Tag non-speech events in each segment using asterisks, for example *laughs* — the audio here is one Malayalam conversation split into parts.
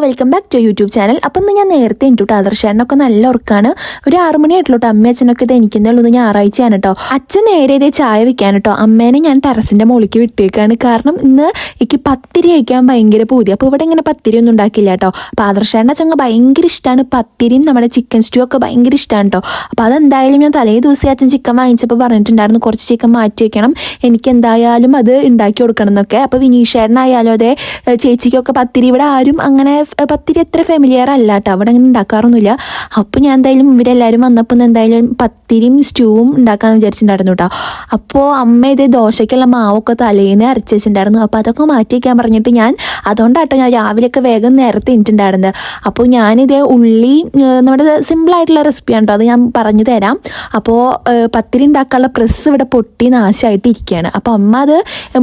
Welcome back to YouTube channel അപ്പം ഞാൻ നേരത്തെ ഇട്ടു. ആദർശേട്ടനൊക്കെ നല്ല ഉറക്കാണ്. ഒരു ആറു മണി ആയിട്ടുള്ളൂ അമ്മ അച്ഛനൊക്കെ ഇത് എനിക്കുന്നുള്ളൂ ഞായറാഴ്ചയാണ് കേട്ടോ അച്ഛൻ നേരെ ഇതേ ചായ വെക്കാൻ കേട്ടോ അമ്മേനെ ഞാൻ ടെറസിന്റെ മുകളിലേക്ക് വിട്ടേക്കാണ്. കാരണം ഇന്ന് എനിക്ക് പത്തിരി കഴിക്കാൻ ഭയങ്കര പൂതി അപ്പോൾ ഇവിടെ ഇങ്ങനെ പത്തിരി ഒന്നും ഉണ്ടാക്കില്ല കേട്ടോ അപ്പോൾ ആദർശേട്ടൻ ചങ്ങ ഭയങ്കര ഇഷ്ടമാണ് പത്തിരിയും നമ്മുടെ ചിക്കൻ സ്റ്റൂ ഒക്കെ ഭയങ്കര ഇഷ്ടമാണ് കേട്ടോ അപ്പോൾ അതെന്തായാലും ഞാൻ തലേ ദിവസം അച്ഛൻ ചിക്കൻ വാങ്ങിച്ചപ്പോൾ പറഞ്ഞിട്ടുണ്ടായിരുന്നു കുറച്ച് ചിക്കൻ മാറ്റി വെക്കണം. എനിക്ക് എന്തായാലും അത് ഉണ്ടാക്കി കൊടുക്കണം എന്നൊക്കെ. അപ്പോൾ വിനീഷേട്ടനായാലും അതെ ചേച്ചിക്കൊക്കെ പത്തിരി ഇവിടെ ആരും അങ്ങനെ പത്തിരി അത്ര ഫെമിലിയർ അല്ല കേട്ടോ അവിടെ അങ്ങനെ ഉണ്ടാക്കാറൊന്നുമില്ല. അപ്പോൾ ഞാൻ എന്തായാലും ഇവരെല്ലാവരും വന്നപ്പോൾ എന്തായാലും പത്തിരിയും സ്റ്റൂവും ഉണ്ടാക്കാമെന്ന് വിചാരിച്ചിട്ടുണ്ടായിരുന്നു കേട്ടോ അപ്പോൾ അമ്മ ഇത് ദോശയ്ക്കുള്ള മാവൊക്കെ തലേന്ന് അരച്ച് വെച്ചിട്ടുണ്ടായിരുന്നു. അപ്പോൾ അതൊക്കെ മാറ്റി വയ്ക്കാൻ പറഞ്ഞിട്ട് ഞാൻ അതുകൊണ്ടാട്ടോ ഞാൻ രാവിലെയൊക്കെ വേഗം നേരത്തെ ഇട്ടിട്ടുണ്ടായിരുന്നത് അപ്പോൾ ഞാനിത് ഉള്ളി നമ്മുടെ സിമ്പിളായിട്ടുള്ള റെസിപ്പിയാണ് കേട്ടോ അത് ഞാൻ പറഞ്ഞു തരാം. അപ്പോൾ പത്തിരി ഉണ്ടാക്കാനുള്ള പ്രസ് ഇവിടെ പൊട്ടി നാശമായിട്ട് ഇരിക്കുകയാണ് അപ്പോൾ അമ്മ അത്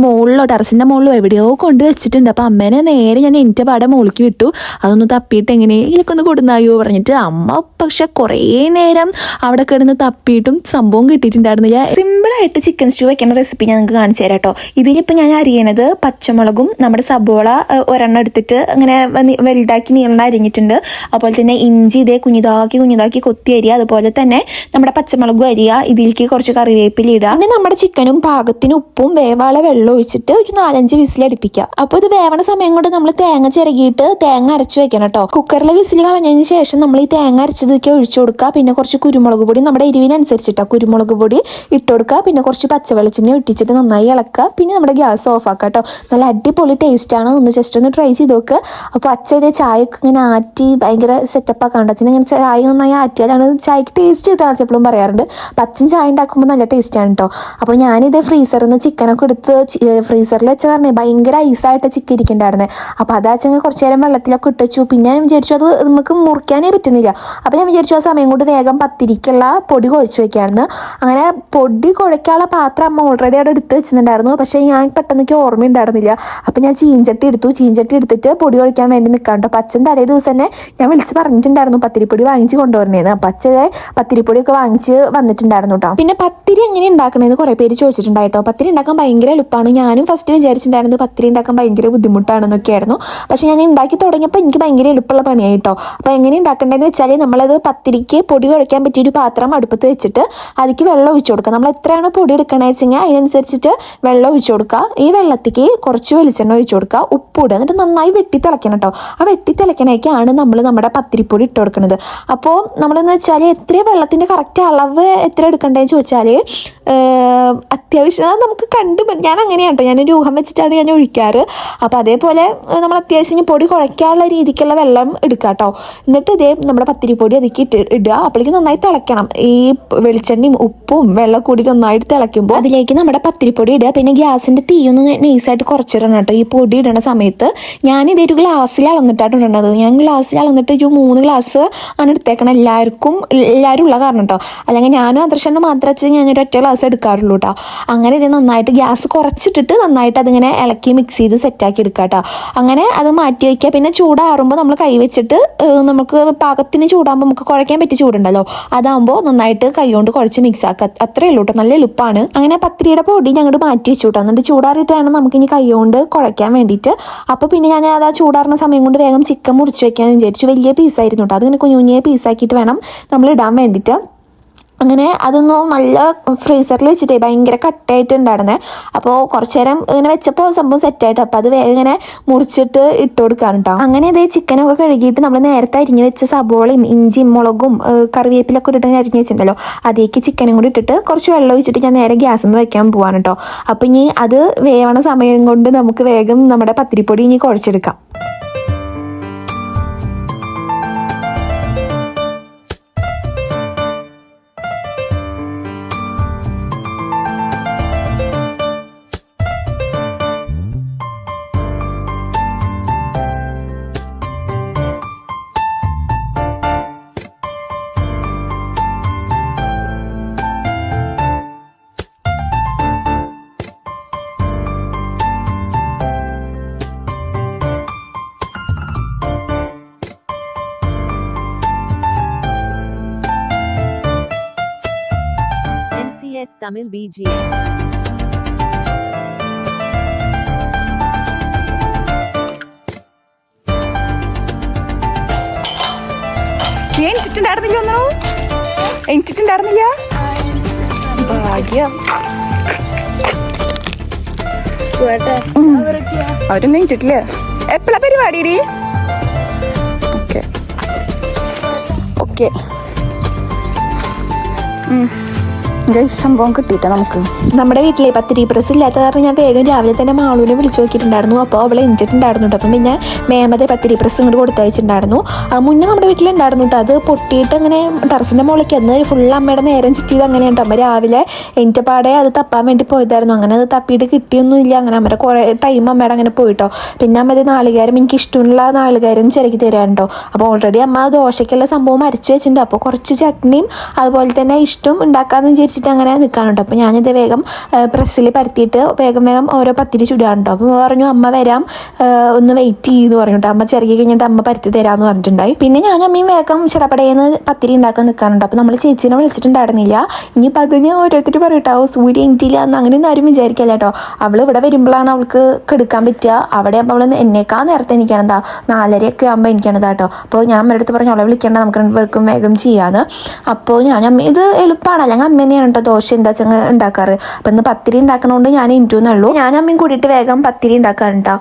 മുകളിലോ ടെറസിന്റെ മുകളിലോ എവിടെയോ കൊണ്ട് വെച്ചിട്ടുണ്ട്. അപ്പോൾ അമ്മേനെ നേരെ ഞാൻ എന്റെ പാടെ മുകളിലേക്ക് വിട്ടു. അതൊന്ന് തപ്പിയിട്ട് എങ്ങനെയെങ്കിലൊക്കെ ഒന്ന് കൊടുന്നായോ പറഞ്ഞിട്ട് അമ്മ പക്ഷെ കുറേ നേരം അവിടെ കിടന്ന് തപ്പിയിട്ടും സംഭവം കിട്ടിയിട്ടുണ്ടായിരുന്നില്ല. സിമ്പിളായിട്ട് ചിക്കൻ സ്റ്റൂ വെക്കുന്ന റെസിപ്പി ഞാൻ നിങ്ങൾക്ക് കാണിച്ചു തരാം കേട്ടോ ഇതിലിപ്പോൾ ഞാൻ അരിയണത് പച്ചമുളകും നമ്മുടെ സബോള ഒരെണ്ണം എടുത്തിട്ട് അങ്ങനെ വലുതാക്കി നീളം അരിഞ്ഞിട്ടുണ്ട്. അതുപോലെ തന്നെ ഇഞ്ചി ഇതേ കുഞ്ഞിതാക്കി കുഞ്ഞിതാക്കി കൊത്തി അരിയുക അതുപോലെ തന്നെ നമ്മുടെ പച്ചമുളകും അരിയുക ഇതിലേക്ക് കുറച്ച് കറിവേപ്പില ഇടുക. അങ്ങനെ നമ്മുടെ ചിക്കനും പാകത്തിന് ഉപ്പും വേവാള വെള്ളം ഒഴിച്ചിട്ട് ഒരു നാലഞ്ച് വിസിലടിപ്പിക്കുക. അപ്പോൾ ഇത് വേവണ സമയം കൊണ്ട് നമ്മൾ തേങ്ങ ചിരകിയിട്ട് തേങ്ങ അരച്ച് വെക്കണം കേട്ടോ. കുക്കറിലെ വിസിൽ കളഞ്ഞതിന് ശേഷം നമ്മൾ ഈ തേങ്ങ അരച്ചതൊക്കെ ഒഴിച്ചു കൊടുക്കുക പിന്നെ കുറച്ച് കുരുമുളക് പൊടി നമ്മുടെ എരിവിനനുസരിച്ചിട്ടാ കുരുമുളക് പൊടി ഇട്ട് കൊടുക്കുക പിന്നെ കുറച്ച് പച്ചവെളിച്ചെണ്ണ ഇട്ടിച്ചിട്ട് നന്നായി ഇളക്കുക പിന്നെ നമ്മുടെ ഗ്യാസ് ഓഫ് ആക്കുക കേട്ടോ. നല്ല അടിപൊളി ടേസ്റ്റ് ആണ്. ഒന്ന് ജസ്റ്റ് ഒന്ന് ട്രൈ ചെയ്ത് നോക്ക്. അപ്പോൾ അച്ഛ ഇതേ ചായയൊക്കെ ഇങ്ങനെ ആറ്റി ഭയങ്കര സെറ്റപ്പ് ആക്കാണ്ട് അച്ഛൻ ഇങ്ങനെ ചായ നന്നായി ആറ്റിയാലാണ് ചായക്ക് ടേസ്റ്റ് കിട്ടുക അച്ഛൻ എപ്പോഴും പറയാറുണ്ട്. അച്ഛൻ ചായ ഉണ്ടാക്കുമ്പോൾ നല്ല ടേസ്റ്റാണ് കേട്ടോ അപ്പോൾ ഞാനിത് ഫ്രീസറിൽ നിന്ന് ചിക്കനൊക്കെ എടുത്ത് ഫ്രീസറിൽ വെച്ച കാരണം ഭയങ്കര ഐസായിട്ട് ചിക്കൻ ഇരിക്കണ്ടായിരുന്നത് അപ്പോൾ അത് കുറച്ച് നേരം വെള്ളത്തിലൊക്കെ ഇട്ടുവച്ചു പിന്നെ ഞാൻ വിചാരിച്ചു അത് നമുക്ക് മുറിക്കാനേ പറ്റുന്നില്ല. അപ്പോൾ ഞാൻ വിചാരിച്ചു ആ സമയം കൊണ്ട് വേഗം പത്തിരിക്കുള്ള പൊടി കുഴച്ച് വെക്കായിരുന്നു. അങ്ങനെ പൊടി കുഴക്കാനുള്ള പാത്രം അമ്മ ഓൾറെഡി അവിടെ എടുത്ത് വെച്ചിട്ടുണ്ടായിരുന്നു. പക്ഷേ ഞാൻ പെട്ടെന്ന് ഓർമ്മ ഉണ്ടായിരുന്നില്ല. അപ്പോൾ ഞാൻ ചീഞ്ചട്ടി എടുത്തു. ചീഞ്ചട്ടി എടുത്തിട്ട് പൊടി കുഴക്കാൻ വേണ്ടി നിൽക്കാണ്ട് അപ്പോൾ അച്ഛൻ തലേ ദിവസം തന്നെ ഞാൻ വിളിച്ച് പറഞ്ഞിട്ടുണ്ടായിരുന്നു പത്തിരിപ്പൊടി വാങ്ങിച്ച് കൊണ്ടുവരണേന്ന്. അപ്പം അച്ഛൻ പത്തിരിപ്പൊടിയൊക്കെ വാങ്ങിച്ച് വന്നിട്ടുണ്ടായിരുന്നു കേട്ടോ പിന്നെ പത്തിരി എങ്ങനെ ഉണ്ടാക്കണമെന്ന് കുറേ പേര് ചോദിച്ചിട്ടുണ്ടായിട്ടോ പത്തിരി ഉണ്ടാക്കാൻ ഭയങ്കര എളുപ്പമാണ് ഞാനും ഫസ്റ്റ് വിചാരിച്ചിട്ടുണ്ടായിരുന്നു പത്തിരി ഉണ്ടാക്കാൻ ഭയങ്കര ബുദ്ധിമുട്ടാണെന്നൊക്കെയായിരുന്നു. പക്ഷേ ഞാൻ ഉണ്ടാക്കി തുടങ്ങിയപ്പോൾ എനിക്ക് ഭയങ്കര എളുപ്പമുള്ള പണിയായിട്ടോ അപ്പോൾ എങ്ങനെ ഉണ്ടാക്കേണ്ടതെന്ന് വെച്ചാൽ നമ്മളത് പത്തിരിക്ക് പൊടി കുഴയ്ക്കാൻ പറ്റിയ ഒരു പാത്രം അടുപ്പത്ത് വെച്ചിട്ട് അതിലേക്ക് വെള്ളം ഒഴിച്ചു കൊടുക്കുക. നമ്മൾ എത്രയാണ് പൊടി എടുക്കണമെന്ന് വെച്ച് കഴിഞ്ഞാൽ അതിനനുസരിച്ചിട്ട് വെള്ളം ഒഴിച്ചു കൊടുക്കുക. ഈ വെള്ളത്തേക്ക് കുറച്ച് വെളിച്ചെണ്ണ ഒഴിച്ചു കൊടുക്കുക. ഉപ്പിടുക എന്നിട്ട് നന്നായി വെട്ടി തിളയ്ക്കണം കേട്ടോ ആ വെട്ടി തിളയ്ക്കണേക്കാണ് നമ്മൾ നമ്മുടെ പത്തിരിപ്പൊടി ഇട്ട് കൊടുക്കുന്നത് അപ്പോൾ നമ്മളെന്ന് വെച്ചാൽ എത്ര വെള്ളത്തിന്റെ കറക്റ്റ് അളവ് എത്ര എടുക്കണ്ടേന്ന് ചോദിച്ചാൽ അത്യാവശ്യം അത് നമുക്ക് കണ്ടു ഞാൻ അങ്ങനെയാണ് കേട്ടോ ഞാൻ ഊഹം വെച്ചിട്ടാണ് ഞാൻ ഒഴിക്കാറ്. അപ്പോൾ അതേപോലെ നമ്മൾ അത്യാവശ്യം പൊടി പൊടി കുഴയ്ക്കാനുള്ള രീതിക്കുള്ള വെള്ളം എടുക്കുക കേട്ടോ എന്നിട്ട് ഇതേ നമ്മുടെ പത്തിരിപ്പൊടി അതിലേക്ക് ഇട്ട് ഇടുക. അപ്പോഴേക്കും നന്നായി തിളയ്ക്കണം. ഈ വെളിച്ചെണ്ണയും ഉപ്പും വെള്ളം കൂടി നന്നായിട്ട് തിളയ്ക്കുമ്പോൾ അതിലേക്ക് നമ്മുടെ പത്തിരിപ്പൊടി ഇടുക. പിന്നെ ഗ്യാസിന്റെ തീയൊന്ന് നൈസായിട്ട് കുറച്ചിടണം കേട്ടോ. ഈ പൊടി ഇടണ സമയത്ത് ഞാൻ ഇതേ ഒരു ഗ്ലാസ്സിൽ അളന്നിട്ടാണ് ഇടണത്. ഞാൻ ഗ്ലാസ്സിൽ അളന്നിട്ട് ഒരു മൂന്ന് ഗ്ലാസ് ആണ് എടുത്തേക്കണം. എല്ലാവർക്കും എല്ലാവരും ഉള്ള കാരണം കേട്ടോ അല്ലെങ്കിൽ ഞാനും അദർശനും മാത്രം വെച്ച് ഒരു ഒറ്റ ഗ്ലാസ് എടുക്കാറുള്ളൂ കേട്ടോ അങ്ങനെ ഇത് നന്നായിട്ട് ഗ്യാസ് കുറച്ചിട്ടിട്ട് നന്നായിട്ട് അതിങ്ങനെ ഇളക്കി മിക്സ് ചെയ്ത് സെറ്റാക്കി എടുക്കുക കേട്ടോ അങ്ങനെ അത് മാറ്റി വയ്ക്കുക പിന്നെ ചൂടാറുമ്പോൾ നമ്മൾ കൈ വെച്ചിട്ട് നമുക്ക് പാകത്തിന് ചൂടാകുമ്പോൾ നമുക്ക് കുഴയ്ക്കാൻ പറ്റിയ ചൂടുണ്ടല്ലോ. അതാകുമ്പോൾ നന്നായിട്ട് കൈകൊണ്ട് കുഴച്ച് മിക്സ് ആക്കുക അത്രേ ഉള്ളൂ കേട്ടോ നല്ല എളുപ്പമാണ് അങ്ങനെ പത്തിരിയുടെ പൊടി ഞങ്ങോട്ട് മാറ്റി വെച്ചു കേട്ടോ എന്നിട്ട് ചൂടാറിയിട്ട് വേണം നമുക്ക് ഇനി കൈകൊണ്ട് കുഴയ്ക്കാൻ വേണ്ടിയിട്ട്. അപ്പോൾ പിന്നെ ഞാൻ അത് ചൂടാറുന്ന സമയം കൊണ്ട് വേഗം ചിക്കൻ മുറിച്ച് വെക്കാമെന്ന് വിചാരിച്ചു. വലിയ പീസായിരുന്നു കേട്ടോ അതിങ്ങനെ കുഞ്ഞു കുഞ്ഞിയെ പീസാക്കിയിട്ട് വേണം നമ്മൾ ഇടാൻ വേണ്ടിയിട്ട്. അങ്ങനെ അതൊന്നും നല്ല ഫ്രീസറിൽ വെച്ചിട്ടേ ഭയങ്കര കട്ടായിട്ടുണ്ടായിരുന്നേ അപ്പോൾ കുറച്ച് നേരം ഇങ്ങനെ വെച്ചപ്പോൾ സംഭവം സെറ്റായിട്ട് അപ്പോൾ അത് വേഗം ഇങ്ങനെ മുറിച്ചിട്ട് ഇട്ട് കൊടുക്കാൻ കേട്ടോ അങ്ങനെ ഇതേ ചിക്കനൊക്കെ കഴുകിയിട്ട് നമ്മൾ നേരത്തെ അരിഞ്ഞു വെച്ച സബോളയും ഇഞ്ചിയും മുളകും കറിവേപ്പിലൊക്കെ ഇട്ടിട്ട് ഞാൻ അരിഞ്ഞ് വെച്ചിട്ടുണ്ടല്ലോ. അതിലേക്ക് ചിക്കനും കൂടി ഇട്ടിട്ട് കുറച്ച് വെള്ളം ഒഴിച്ചിട്ട് ഞാൻ നേരെ ഗ്യാസിൽ വെക്കാൻ പോവാണ് കേട്ടോ അപ്പോൾ ഇനി അത് വേവണ സമയം കൊണ്ട് നമുക്ക് വേഗം നമ്മുടെ പത്തിരിപ്പൊടി ഇനി കുഴച്ചെടുക്കാം. NCS ബി ജെ ഒന്നോ ഭാഗ്യം. അവരൊന്നും എപ്പോഴാ പരിപാടി ഓക്കെ. ഓക്കെ. സംഭവം കിട്ടിയിട്ട് നമുക്ക്. നമ്മുടെ വീട്ടിലെ പത്തിരി പ്രസ് ഇല്ലാത്ത കാരണം ഞാൻ വേഗം രാവിലെ തന്നെ മാളൂനെ വിളിച്ചു നോക്കിയിട്ടുണ്ടായിരുന്നു. അപ്പോൾ അവളെ എണിച്ചിട്ടുണ്ടായിരുന്നു കേട്ടോ. അപ്പം പിന്നെ മേമതെ പത്തിരി പ്രസ് ഇങ്ങോട്ട് കൊടുത്തയച്ചിട്ടുണ്ടായിരുന്നു മുന്നേ നമ്മുടെ വീട്ടിലുണ്ടായിരുന്നു കേട്ടോ. അത് പൊട്ടിയിട്ട് അങ്ങനെ ടെറസിന്റെ മുകളിലേക്ക് അന്ന് ഫുൾ അമ്മയുടെ നേരം ചുറ്റിയത് അങ്ങനെയാണ് കേട്ടോ. അമ്മ രാവിലെ എന്റെ പാടെ അത് തപ്പാൻ വേണ്ടി പോയതായിരുന്നു. അങ്ങനെ അത് തപ്പിയിട്ട് കിട്ടിയൊന്നുമില്ല. അങ്ങനെ അമ്മയുടെ കുറേ ടൈം അമ്മയുടെ അങ്ങനെ പോയിട്ടോ പിന്നെ അമ്മ നാളികാരം എനിക്ക് ഇഷ്ടമുള്ള നാളികാരം ചിരക്കി തരാനുണ്ടോ അപ്പോൾ ഓൾറെഡി അമ്മ ദോശയ്ക്കുള്ള സംഭവം അരച്ചു വെച്ചിട്ടുണ്ട്. അപ്പോൾ കുറച്ച് ചട്നിയും അതുപോലെ തന്നെ ഇഷ്ടം ഉണ്ടാക്കാമെന്ന് വിചാരിച്ചിട്ട് അങ്ങനെ നിൽക്കാനുണ്ട് അപ്പോൾ ഞാനിത് വേഗം പ്രസ്സിൽ പരത്തിയിട്ട് വേഗം വേഗം ഓരോ പത്തിരി ചുടാനുണ്ടോ അപ്പോൾ പറഞ്ഞു അമ്മ വരാം. ഒന്ന് വെയിറ്റ് ചെയ്ത് പറഞ്ഞിട്ട്. അമ്മ ചെറിയ കഴിഞ്ഞിട്ട് അമ്മ പരത്തി തരാമെന്ന് പറഞ്ഞിട്ടുണ്ടായി. പിന്നെ ഞാൻ അമ്മയും വേഗം ചടപടയെന്ന് പത്തിരി ഉണ്ടാക്കാൻ നിൽക്കാനുണ്ട് അപ്പോൾ നമ്മൾ ചേച്ചീനെ വിളിച്ചിട്ടുണ്ടായിരുന്നില്ല. ഇനി അതിന് ഓരോരുത്തർ പറയട്ടോ സൂര്യ ഇന്ത്യയിൽ എന്ന് അങ്ങനെയൊന്നും ആരും വിചാരിക്കില്ല കേട്ടോ അവൾ ഇവിടെ വരുമ്പോഴാണ് അവൾക്ക് കെടുക്കാൻ പറ്റുക അവിടെ അപ്പോൾ അവൾ എന്നേക്കാൾ നേരത്തെ എനിക്കാണെന്താ നാലരയൊക്കെ ആകുമ്പോൾ എനിക്കാണതാ കേട്ടോ അപ്പോൾ ഞാൻ അമ്മയുടെ അടുത്ത് പറഞ്ഞു അവളെ വിളിക്കേണ്ട. നമുക്ക് രണ്ടുപേർക്കും വേഗം ചെയ്യാന്ന്. അപ്പോൾ ഞാൻ അമ്മ ഇത് എളുപ്പമാണ് അല്ലെങ്കിൽ തന്നെയാണ് കേട്ടോ ദോശ എന്താ വെച്ചാൽ ഉണ്ടാക്കാറ്? അപ്പം ഇന്ന് പത്തിരി ഉണ്ടാക്കണോണ്ട് ഞാൻ ഇന്റുന്നുള്ളൂ ഞാൻ അമ്മയും കൂടിയിട്ട് വേഗം പത്തിരി ഉണ്ടാക്കാറുണ്ടോ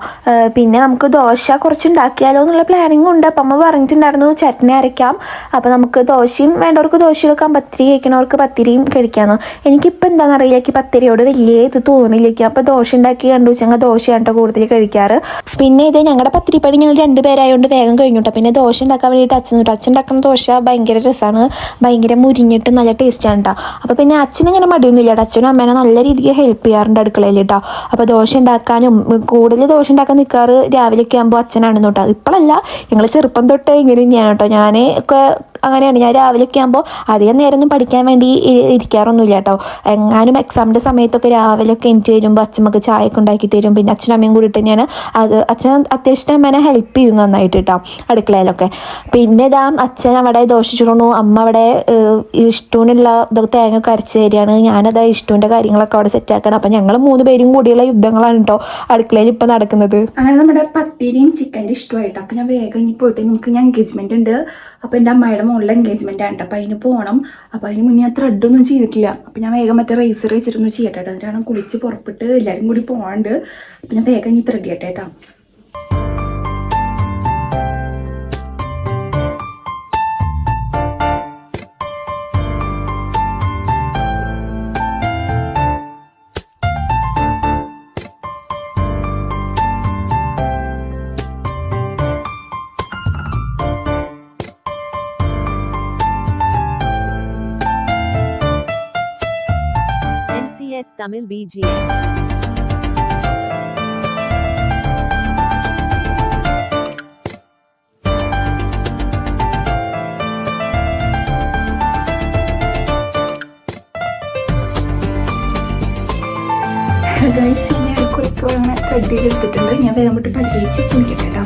പിന്നെ നമുക്ക് ദോശ കുറച്ച് ഉണ്ടാക്കിയാലോ എന്നുള്ള പ്ലാനിങ് ഉണ്ട്. അപ്പം അമ്മ പറഞ്ഞിട്ടുണ്ടായിരുന്നു ചട്നി അരയ്ക്കാം. അപ്പം നമുക്ക് ദോശയും വേണ്ടവർക്ക് ദോശ എടുക്കാം പത്തിരി കഴിക്കണവർക്ക് പത്തിരിയും കഴിക്കാമെന്ന് എനിക്കിപ്പോൾ എന്താണെന്ന് അറിയില്ല. പത്തിരിയോട് വലിയ ഇത് തോന്നില്ല. അപ്പോൾ ദോശ ഉണ്ടാക്കി കണ്ടു വെച്ചാൽ ദോശയാണ് കൂടുതൽ കഴിക്കാറ്. പിന്നെ ഇത് ഞങ്ങളുടെ പത്തിരിപ്പണി ഞങ്ങൾ രണ്ടുപേരായതുകൊണ്ട് വേഗം കഴിഞ്ഞു കേട്ടോ പിന്നെ ദോശ ഉണ്ടാക്കാൻ വേണ്ടിയിട്ട് അച്ഛൻ കേട്ടോ അച്ഛൻ ഉണ്ടാക്കുന്ന ദോശ ഭയങ്കര രസമാണ് ഭയങ്കര മുരിഞ്ഞിട്ട് നല്ല ടേസ്റ്റാണ് കേട്ടോ അപ്പോൾ പിന്നെ അച്ഛന് ഇങ്ങനെ മടിയൊന്നുമില്ല കേട്ടോ അച്ഛനും അമ്മേനെ നല്ല രീതിക്ക് ഹെൽപ്പ് ചെയ്യാറുണ്ട് അടുക്കളയിൽ കേട്ടോ അപ്പോൾ ദോശ ഉണ്ടാക്കാനും കൂടുതൽ ദോശ ഉണ്ടാക്കാൻ നിൽക്കാറ് രാവിലെയൊക്കെ ആകുമ്പോൾ അച്ഛനാണെന്ന് കേട്ടോ ഇപ്പോഴല്ല ഞങ്ങൾ ചെറുപ്പം തൊട്ടേ ഇങ്ങനെ തന്നെയാണ് കേട്ടോ ഞാൻ ഒക്കെ അങ്ങനെയാണ്. ഞാൻ രാവിലെയൊക്കെ ആകുമ്പോൾ അധികം നേരമൊന്നും പഠിക്കാൻ വേണ്ടി ഇരിക്കാറൊന്നുമില്ല കേട്ടോ. എങ്ങാനും എക്സാമിന്റെ സമയത്തൊക്കെ രാവിലെയൊക്കെ എനിക്ക് വരുമ്പോൾ അച്ഛമ്മക്ക് ചായ ഒക്കെ ഉണ്ടാക്കി തരും. പിന്നെ അച്ഛനും അമ്മയും കൂടിയിട്ട് തന്നെയാണ്. അത് അച്ഛൻ അത്യാവശ്യം അമ്മേനെ ഹെൽപ്പ് ചെയ്യും നന്നായിട്ട് കേട്ടോ അടുക്കളയിലൊക്കെ. പിന്നെ ഇതാ അച്ഛൻ അവിടെ ദോശ ചുടണു. അമ്മ അവിടെ ഇഷ്ടൂനുള്ള ഇതൊക്കെ തേങ്ങ കരച്ച് തരികയാണ്. ഞാനത് ഇഷ്ടൂന്റെ കാര്യങ്ങളൊക്കെ അവിടെ സെറ്റ് ആക്കണം. അപ്പം ഞങ്ങൾ മൂന്ന് പേരും കൂടിയുള്ള യുദ്ധങ്ങളാണ് കേട്ടോ അടുക്കളയിൽ ഇപ്പം നടക്കുന്നത്. അങ്ങനെ നമ്മുടെ പത്തിരിയും ചിക്കന്റെ ഇഷ്ടമായിട്ട്. അപ്പം ഞാൻ വേഗം ഇനി പോയിട്ട് നമുക്ക് ഞാൻ എൻഗേജ്മെന്റ് ഉണ്ട്. അപ്പം എന്റെ അമ്മയുടെ മുകളിൽ എൻഗേജ്മെന്റ് ആണ്. അപ്പോൾ അതിന് പോകണം അപ്പോൾ അതിന് മുന്നേ ഞാൻ ത്രെഡൊന്നും ചെയ്തിട്ടില്ല. അപ്പോൾ ഞാൻ വേഗം മറ്റേ റേസർ വെച്ചിട്ടൊന്ന് ചെയ്യട്ടെ. അതിനാണ് കുളിച്ച് പുറപ്പെട്ട് എല്ലാവരും കൂടി പോകാണ്ട് അപ്പോൾ ഞാൻ വേഗം ഇനി ത്രെഡ് ചെയ്യട്ടെ കേട്ടോ NCS ബി BGM. ഗൈസ് ഞാൻ കുറിപ്പ് അങ്ങനെ ത്രെഡ് ഞാൻ വേഗം വിട്ട് പല്ലിച്ച് കുളിക്കട്ടെ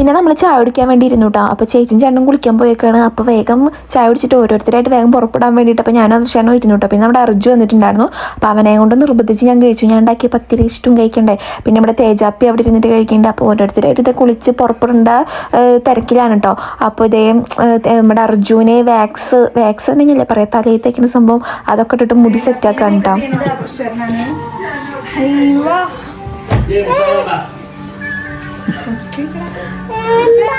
പിന്നെ നമ്മൾ ചായ കുടിക്കാൻ വേണ്ടി ഇരുന്നു കേട്ടോ അപ്പോൾ ചേച്ചിയും ചേട്ടനും കുളിക്കാൻ പോയേക്കാണ്. അപ്പോൾ വേഗം ചായ കുടിച്ചിട്ട് ഓരോരുത്തരായിട്ട് വേഗം പുറപ്പെടാൻ വേണ്ടിയിട്ട് അപ്പോൾ ഞാനും ക്ഷണം ഇരുന്നു കേട്ടോ പിന്നെ നമ്മുടെ അർജു വന്നിട്ടുണ്ടായിരുന്നു. അപ്പോൾ അവനെ കൊണ്ട് നിർബന്ധിച്ച് ഞാൻ കഴിച്ചു. ഞാൻ ഉണ്ടാക്കിയ പത്തിരി ഇഷ്ടം കഴിക്കണ്ടേ? പിന്നെ നമ്മുടെ തേജാപ്പി അവിടെ ഇരുന്നിട്ട് കഴിക്കേണ്ടേ. അപ്പോൾ ഓരോരുത്തരായിട്ട് ഇത് കുളിച്ച് പുറപ്പെടേണ്ട തിരക്കിലാണ് കേട്ടോ അപ്പോൾ ഇതേ നമ്മുടെ അർജുനെ വാക്സ് വാക്സ് തന്നെയല്ലേ പറയാം തലയിൽ തേക്കുന്ന സംഭവം അതൊക്കെ ഇട്ടിട്ട് മുടി സെറ്റാക്കാൻ കേട്ടോ 엄마.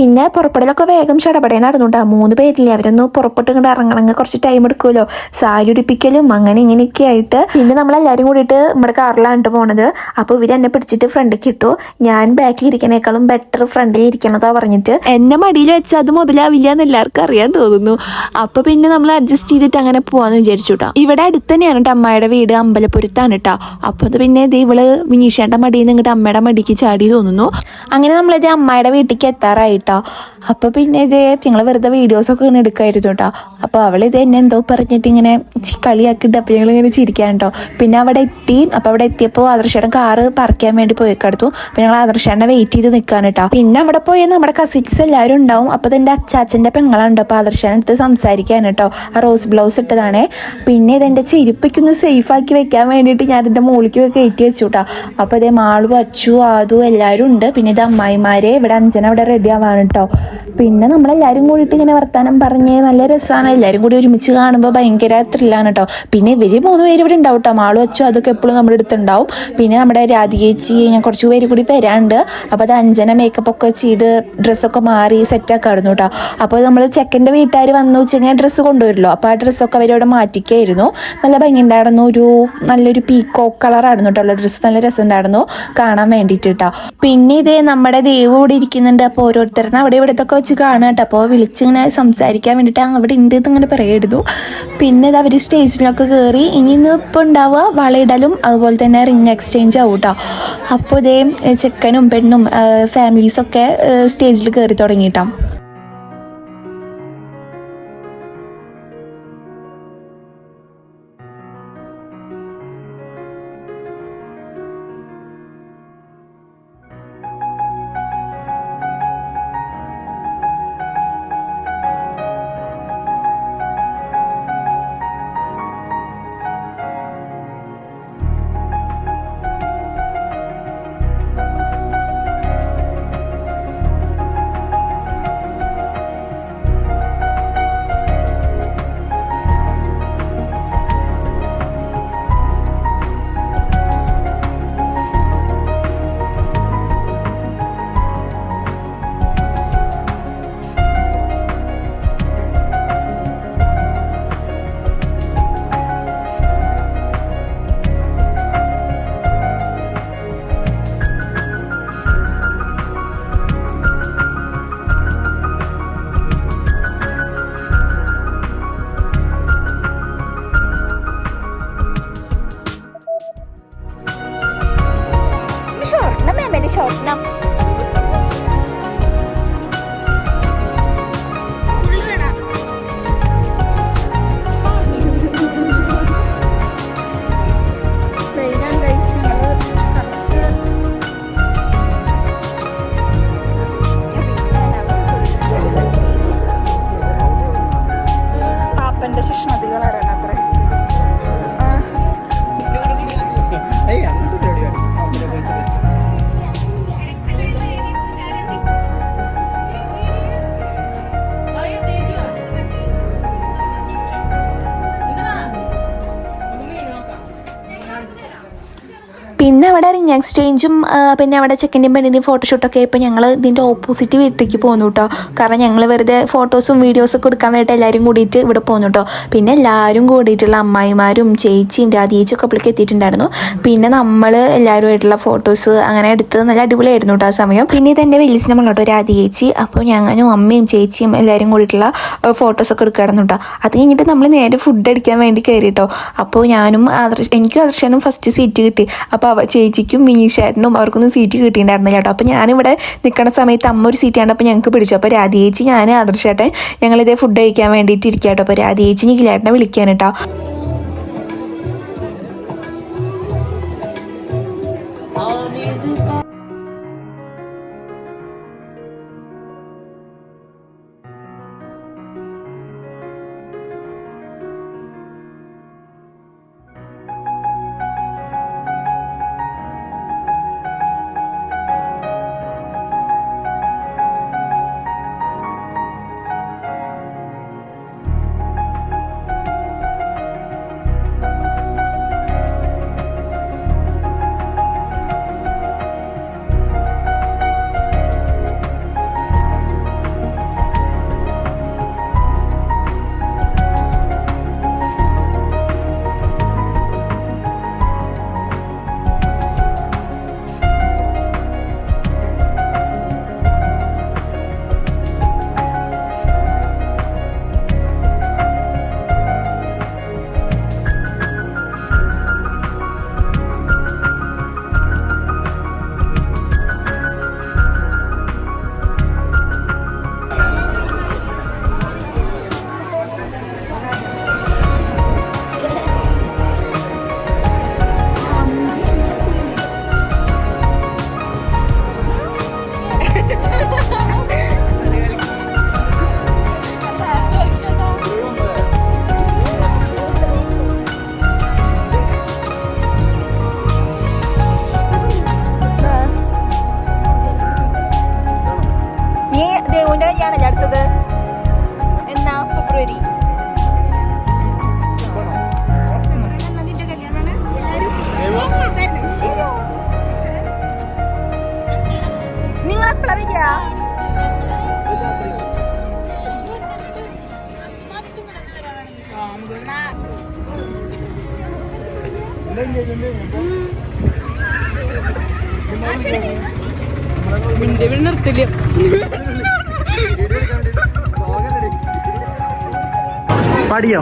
പിന്നെ പുറപ്പെടലൊക്കെ വേഗം ചടപടേ നടന്നുണ്ടാ മൂന്ന് പേരില്ലേ അവരൊന്ന് പുറപ്പെട്ട് കൊണ്ട് ഇറങ്ങണമെങ്കിൽ കുറച്ച് ടൈം എടുക്കുമല്ലോ. സാരി ഉടിപ്പിക്കലും അങ്ങനെ ഇങ്ങനെയൊക്കെ ആയിട്ട് പിന്നെ നമ്മളെല്ലാവരും കൂടിയിട്ട് നമ്മുടെ കാറിലാണ് പോണത്. അപ്പോൾ ഇവർ എന്നെ പിടിച്ചിട്ട് ഫ്രണ്ടിൽ കിട്ടു ഞാൻ ബാക്കിൽ ഇരിക്കണേക്കാളും ബെറ്റർ ഫ്രണ്ടിൽ ഇരിക്കണതാ പറഞ്ഞിട്ട്. എന്നെ മടിയിൽ വെച്ചാൽ അത് മുതലാവില്ല എന്ന് എല്ലാവർക്കും അറിയാൻ തോന്നുന്നു. അപ്പോൾ പിന്നെ നമ്മൾ അഡ്ജസ്റ്റ് ചെയ്തിട്ട് അങ്ങനെ പോവാന്ന് വിചാരിച്ചു കേട്ടോ ഇവിടെ അടുത്ത് തന്നെയാണ് കേട്ടോ അമ്മയുടെ വീട്. അമ്പലപ്പുരത്താണ് കേട്ടോ അപ്പോൾ അത് പിന്നെ ഇത് ഇവൾ വിനീഷേന്റെ മടിയിൽ നിന്ന് ഇങ്ങോട്ട് അമ്മയുടെ മടിക്ക് ചാടി തോന്നുന്നു. അങ്ങനെ നമ്മളിത് അമ്മയുടെ വീട്ടിലേക്ക് എത്താറായിട്ടോ. കേട്ടോ. അപ്പോൾ പിന്നെ ഇത് ഞങ്ങൾ വെറുതെ വീഡിയോസൊക്കെ ഇങ്ങനെ എടുക്കായിരുന്നു കേട്ടോ. അപ്പോൾ ഇത് എന്നെ എന്തോ പറഞ്ഞിട്ട് ഇങ്ങനെ കളിയാക്കിയിട്ട് അപ്പോൾ ഞങ്ങൾ ഇങ്ങനെ ചിരിക്കാൻ പിന്നെ അവിടെ എത്തി. അപ്പോൾ അവിടെ എത്തിയപ്പോൾ ആദർശേട്ടൻ കാറ് പറിക്കാൻ വേണ്ടി പോയി കിടത്തു അപ്പോൾ ഞങ്ങൾ ആദർശേട്ടനെ വെയിറ്റ് ചെയ്ത് നിൽക്കാൻ കേട്ടോ. പിന്നെ അവിടെ പോയി നമ്മുടെ കസിൻസ് എല്ലാവരും ഉണ്ടാവും. അപ്പോൾ ഇതെന്റെ അച്ചാച്ചന്റെ പെങ്ങളുണ്ട് അപ്പോൾ ആദർശേട്ടൻ അടുത്ത് സംസാരിക്കാൻ കേട്ടോ. ആ റോസ് ബ്ലൗസ് ഇട്ടതാണേ. പിന്നെ ഇതെന്റെ ചെരുപ്പിക്കൊന്ന് സേഫ് ആക്കി വെക്കാൻ വേണ്ടിയിട്ട് ഞാൻ ഇതിന്റെ മുകളിലേക്ക് കയറ്റി വെച്ചു കേട്ടോ. അപ്പോൾ ഇതേ മാളും അച്ചു ആദു എല്ലാവരും ഉണ്ട്. പിന്നെ ഇത് അമ്മായിമാരെ ഇവിടെ അഞ്ചന അവിടെ റെഡി ആവാണ് കേട്ടോ പിന്നെ നമ്മളെല്ലാവരും കൂടിയിട്ട് ഇങ്ങനെ വർത്താനം പറഞ്ഞ് നല്ല രസമാണ് എല്ലാവരും കൂടി ഒരുമിച്ച് കാണുമ്പോൾ ഭയങ്കര ത്രില്ലാണ് കേട്ടോ പിന്നെ ഇവർ മൂന്ന് പേര് ഇവിടെ ഉണ്ടാവും കേട്ടോ മാളും അച്ചോ അതൊക്കെ എപ്പോഴും നമ്മുടെ അടുത്തുണ്ടാവും. പിന്നെ നമ്മുടെ രാധികേച്ചി ഞാൻ കുറച്ച് പേര് കൂടി വരാണ്ട് അപ്പോൾ അത് അഞ്ജന മേക്കപ്പ് ഒക്കെ ചെയ്ത് ഡ്രസ്സൊക്കെ മാറി സെറ്റാക്കായിരുന്നു കേട്ടോ അപ്പോൾ നമ്മൾ ചെക്കന്റെ വീട്ടുകാർ വന്നു. വെച്ചാൽ ഡ്രസ്സ് കൊണ്ടുവരുമല്ലോ അപ്പോൾ ആ ഡ്രസ്സൊക്കെ അവരവിടെ മാറ്റിക്കായിരുന്നു. നല്ല ഭംഗിയുണ്ടായിരുന്നു. ഒരു നല്ലൊരു പീക്കോ കളറായിരുന്നു കേട്ടോ ഡ്രസ്സ് നല്ല രസം ഉണ്ടായിരുന്നു കാണാൻ വേണ്ടിയിട്ട് കേട്ടോ പിന്നെ ഇത് നമ്മുടെ ദൈവം ഇവിടെ ഇരിക്കുന്നുണ്ട്. അപ്പോൾ ഓരോരുത്തരുടെ അവിടെ ഇവിടത്തൊക്കെ വെച്ച് കാണാം കേട്ടോ. അപ്പോൾ വിളിച്ചിങ്ങനെ സംസാരിക്കാൻ വേണ്ടിയിട്ട് അവിടെ ഉണ്ട് എന്നിങ്ങനെ പറയരുത്. പിന്നെ ഇത് അവർ സ്റ്റേജിലൊക്കെ കയറി ഇനി ഇന്ന് ഇപ്പോൾ ഉണ്ടാവുക വളയിടലും അതുപോലെ തന്നെ റിങ് എക്സ്ചേഞ്ച് ആവും കേട്ടോ. അപ്പോൾ ഇതേ ചെക്കനും പെണ്ണും ഫാമിലീസൊക്കെ സ്റ്റേജിൽ കയറി തുടങ്ങിയിട്ടോ പിന്നെ പിന്നെ അവിടെ ചെക്കന്റെയും പെണ്ണിന്റെയും ഫോട്ടോഷൂട്ടൊക്കെ ഇപ്പോൾ ഞങ്ങൾ ഇതിന്റെ ഓപ്പോസിറ്റ് വീട്ടിലേക്ക് പോകുന്നു കേട്ടോ കാരണം ഞങ്ങൾ വെറുതെ ഫോട്ടോസും വീഡിയോസൊക്കെ എടുക്കാൻ വേണ്ടിയിട്ട് എല്ലാവരും കൂടിയിട്ട് ഇവിടെ പോകുന്നു കേട്ടോ പിന്നെ എല്ലാവരും കൂടിയിട്ടുള്ള അമ്മായിമാരും ചേച്ചിയും രാധേച്ചിയും ഒക്കെ അപ്പോഴേക്ക് എത്തിയിട്ടുണ്ടായിരുന്നു. പിന്നെ നമ്മൾ എല്ലാവരുമായിട്ടുള്ള ഫോട്ടോസ് അങ്ങനെ എടുത്ത് നല്ല അടിപൊളിയായിരുന്നു കേട്ടോ ആ സമയം. പിന്നെ ഇതെന്റെ വലിയ സിനിമ കേട്ടോ രാധേച്ചി. അപ്പോൾ ഞങ്ങളും അമ്മയും ചേച്ചിയും എല്ലാവരും കൂടിയിട്ടുള്ള ഫോട്ടോസൊക്കെ എടുക്കായിരുന്നു കേട്ടോ അത് കഴിഞ്ഞിട്ട് നമ്മൾ നേരെ ഫുഡ് അടിക്കാൻ വേണ്ടി കയറി കേട്ടോ അപ്പോൾ ഞാനും ആദർശ് എനിക്കും ആദർശനും ഫസ്റ്റ് സീറ്റ് കിട്ടി. അപ്പോൾ ചേച്ചിക്കും മീഷേട്ടനും അവർക്കൊന്നും സീറ്റ് കിട്ടിയിട്ടുണ്ടായിരുന്നില്ല കേട്ടോ. അപ്പോൾ ഞാനിവിടെ നിൽക്കുന്ന സമയത്ത് അമ്മ ഒരു സീറ്റ് കണ്ടപ്പോൾ ഞങ്ങൾക്ക് പിടിച്ചു. അപ്പോൾ രാധേച്ചി ഞാൻ ആദർശേട്ടൻ ഞങ്ങളിതേ ഫുഡ് കഴിക്കാൻ വേണ്ടിയിട്ട് ഇരിക്കുക കേട്ടോ അപ്പോൾ രാധേച്ചി നിഖിലേട്ടനെ വിളിക്കാൻ കേട്ടോ. പാടിയോ?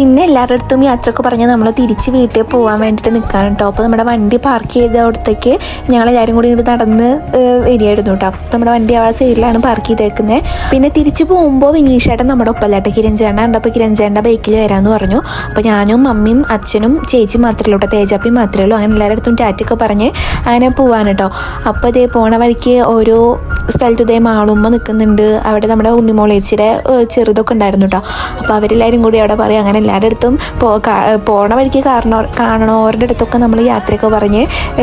പിന്നെ എല്ലാവരുടെ അടുത്തും യാത്രയൊക്കെ പറഞ്ഞ് നമ്മൾ തിരിച്ച് വീട്ടിൽ പോകാൻ വേണ്ടിയിട്ട് നിൽക്കാൻ കേട്ടോ അപ്പോൾ നമ്മുടെ വണ്ടി പാർക്ക് ചെയ്ത അവിടത്തേക്ക് ഞങ്ങൾ എല്ലാവരും കൂടി ഇങ്ങോട്ട് നടന്ന് വരികയായിരുന്നു കേട്ടോ അപ്പോൾ നമ്മുടെ വണ്ടി അവളെ സൈഡിലാണ് പാർക്ക് ചെയ്തേക്കുന്നത് പിന്നെ തിരിച്ച് പോകുമ്പോൾ വിനീഷേട്ടൻ നമ്മുടെ ഒപ്പല്ലാട്ടെ കിരൺചേട്ടൻ കണ്ടപ്പോൾ കിരൺചേട്ടന്റെ ബൈക്കിൽ വരാമെന്ന് പറഞ്ഞു. അപ്പോൾ ഞാനും മമ്മിയും അച്ഛനും ചേച്ചി മാത്രമേ ഉള്ളൂ തേജാപ്പി മാത്രമേ ഉള്ളൂ. അങ്ങനെ എല്ലാവരുടെ അടുത്തും ടാറ്റൊക്കെ പറഞ്ഞ് അങ്ങനെ പോവാൻ കേട്ടോ അപ്പോൾ ഇതേ പോണ വഴിക്ക് ഓരോ സ്ഥലത്ത് ഇതേ മാളുമ്മ നിൽക്കുന്നുണ്ട് അവിടെ നമ്മുടെ ഉണ്ണിമോളേച്ചിയുടെ ചെറുതൊക്കെ ഉണ്ടായിരുന്നു കേട്ടോ അപ്പോൾ അവരെല്ലാവരും കൂടി അവിടെ പറയും അങ്ങനെ എല്ലാവരുടെ അടുത്തും പോണ വഴിക്ക് കാരണോ കാണണവരുടെ അടുത്തൊക്കെ നമ്മൾ യാത്രയൊക്കെ പറഞ്ഞ്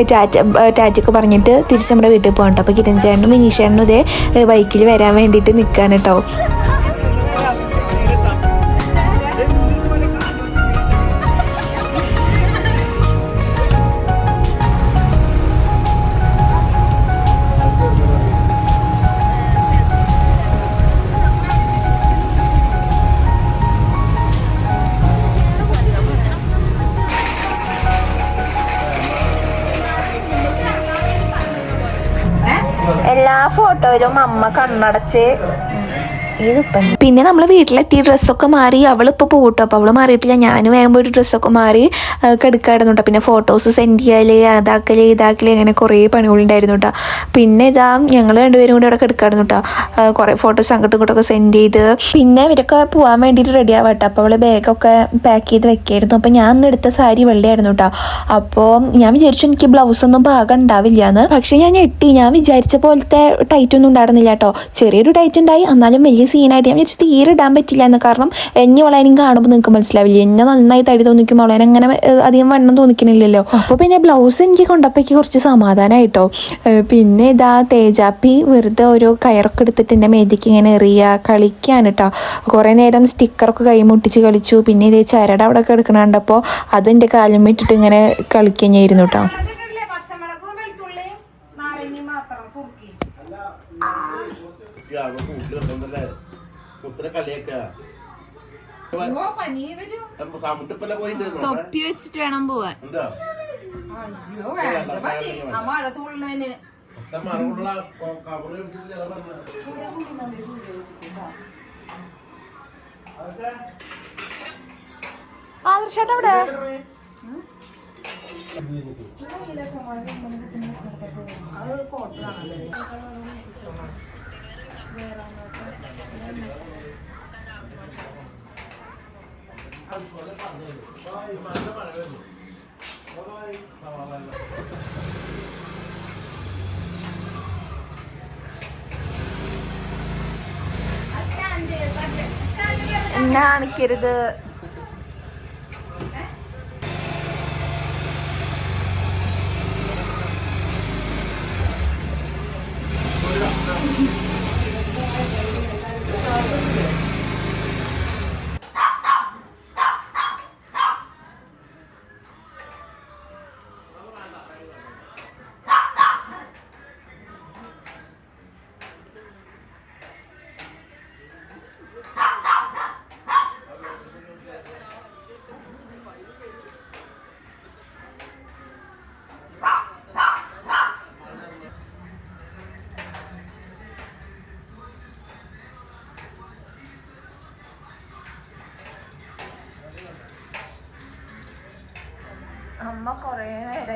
ടാറ്റ ടാറ്റൊക്കെ പറഞ്ഞിട്ട് തിരിച്ച് നമ്മുടെ വീട്ടിൽ പോകണം കേട്ടോ അപ്പോൾ കിരൺചേട്ടനും ചേട്ടനും ഇതേ ഏഹ്, ബൈക്കിൽ വരാൻ വേണ്ടിയിട്ട് നിൽക്കാൻ കേട്ടോ ഫോട്ടോയിലും അമ്മ കണ്ണടച്ച് പിന്നെ നമ്മൾ വീട്ടിലെത്തി ഡ്രസ്സൊക്കെ മാറി അവളിപ്പോൾ പോട്ടോ. അപ്പോൾ അവൾ മാറിയിട്ടില്ല. ഞാൻ വേഗം പോയിട്ട് ഡ്രസ്സൊക്കെ മാറി കെടുക്കായിരുന്നു കേട്ടോ പിന്നെ ഫോട്ടോസ് സെൻഡ് ചെയ്യൽ അതാക്കൽ ഇതാക്കൽ അങ്ങനെ കുറേ പണികളുണ്ടായിരുന്നു കേട്ടോ പിന്നെ ഇതാ ഞങ്ങൾ രണ്ടുപേരും കൂടി അവിടെ കിടക്കായിരുന്നു കേട്ടോ കുറേ ഫോട്ടോസ് അങ്ങോട്ടും ഇങ്ങോട്ടൊക്കെ സെൻഡ് ചെയ്ത്. പിന്നെ ഇവരൊക്കെ പോകാൻ വേണ്ടിയിട്ട് റെഡി ആവട്ടെ. അപ്പോൾ അവൾ ബാഗൊക്കെ പാക്ക് ചെയ്ത് വെക്കായിരുന്നു. അപ്പോൾ ഞാൻ എടുത്ത സാരി വെള്ളയായിരുന്നു കേട്ടോ അപ്പോൾ ഞാൻ വിചാരിച്ചു എനിക്ക് ബ്ലൗസൊന്നും പാകം ഉണ്ടാവില്ല എന്ന് പക്ഷേ ഞാൻ ഞെട്ടി. ഞാൻ വിചാരിച്ച പോലത്തെ ടൈറ്റ് ഒന്നും ഉണ്ടായിരുന്നില്ല കേട്ടോ ചെറിയൊരു ടൈറ്റ് ഉണ്ടായി. എന്നാലും വലിയ സീനായിട്ട് ഞാൻ വിചാരിച്ചു തീരെ ഇടാൻ പറ്റില്ല എന്ന്. കാരണം എന്നെ വളയനും കാണുമ്പോൾ നിങ്ങൾക്ക് മനസ്സിലാവില്ല? എന്നെ നന്നായി തടി തോന്നിക്കും വളയൻ അങ്ങനെ അധികം വണ്ണം തോന്നിക്കണില്ലല്ലോ. അപ്പോൾ പിന്നെ ബ്ലൗസ് എനിക്ക് കൊണ്ടപ്പോഴേക്ക് കുറച്ച് സമാധാനമായിട്ടോ പിന്നെ ഇതാ തേജാപ്പി വെറുതെ ഓരോ കയറൊക്കെ എടുത്തിട്ട് എന്റെ മേതിക്ക് ഇങ്ങനെ എറിയുക കളിക്കാൻ കേട്ടോ കുറേ നേരം സ്റ്റിക്കറൊക്കെ കൈമുട്ടിച്ച് കളിച്ചു. പിന്നെ ഇതേ ചരട് അവിടെ കിടക്കണ കണ്ടപ്പോൾ അതെന്റെ കാലും ഇട്ടിട്ട് ഇങ്ങനെ കളിക്കുകയായിരുന്നു കേട്ടോ ഉത്തര കളിയൊക്കെ സമുദ്രപ്പല്ല പോയിട്ടുണ്ട് തൊപ്പി വെച്ചിട്ട് വേണം പോവാൻ. ഉണ്ടോ? ആ മഴ തുള്ളന് മറവുള്ള കവറ് എടുത്തിട്ടില്ല അതാ പറഞ്ഞത്. ആദർശേട്ടാ അവിടെ. എന്നെ കാണിക്കരുത്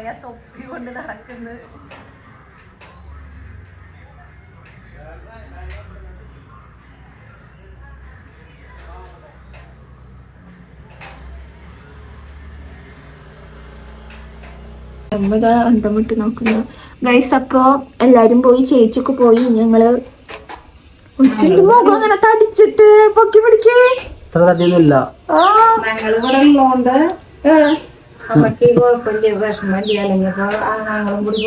കൊറേ തൊപ്പി കൊണ്ട് നടക്കുന്നത്. നമ്മളിതാ അന്തം വിട്ട് നോക്കുന്നു. ഗൈസ് അപ്പോ എല്ലാരും പോയി ചേച്ചിക്ക് പോയി. ഞങ്ങൾ മുഖം അങ്ങനെ തടിച്ചിട്ട് പൊക്കി പിടിക്കേ. ഇത്ര തട്ടിയൊന്നുമില്ല ഞങ്ങൾ ഇവിടെ ഉള്ളോണ്ട് അമ്മയ്ക്ക് കുഴപ്പമില്ല വിഷമമില്ല അല്ലെങ്കിൽ അപ്പൊ കൂടി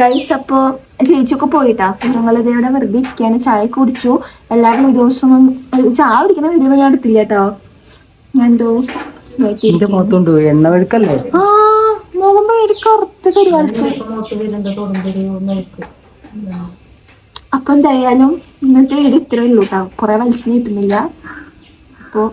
ഗൈസ് *laughs* അപ്പോ ചേച്ചിയൊക്കെ പോയിട്ടാ. ഞങ്ങളിത് ഇവിടെ വെറുതെ ഇരിക്കുകയാണ് ചായ കുടിച്ചു. എല്ലാവരും വീഡിയോസും ചായ കുടിക്കുന്ന വീഡിയോ ഞാൻ എടുത്തില്ല കേട്ടോ ഞാൻ എന്തോ മുഖത്തുണ്ട് എണ്ണ വെടുക്കല്ലേ ആ മുഖം പേര് കറുത്ത് കരിയാളിച്ചു അപ്പൊ എന്തായാലും ഇന്നത്തെ വീഡിയോ ഇത്രയേ ഉള്ളൂ കേട്ടോ കുറെ വലിച്ചു നീട്ടുന്നില്ല. അപ്പോൾ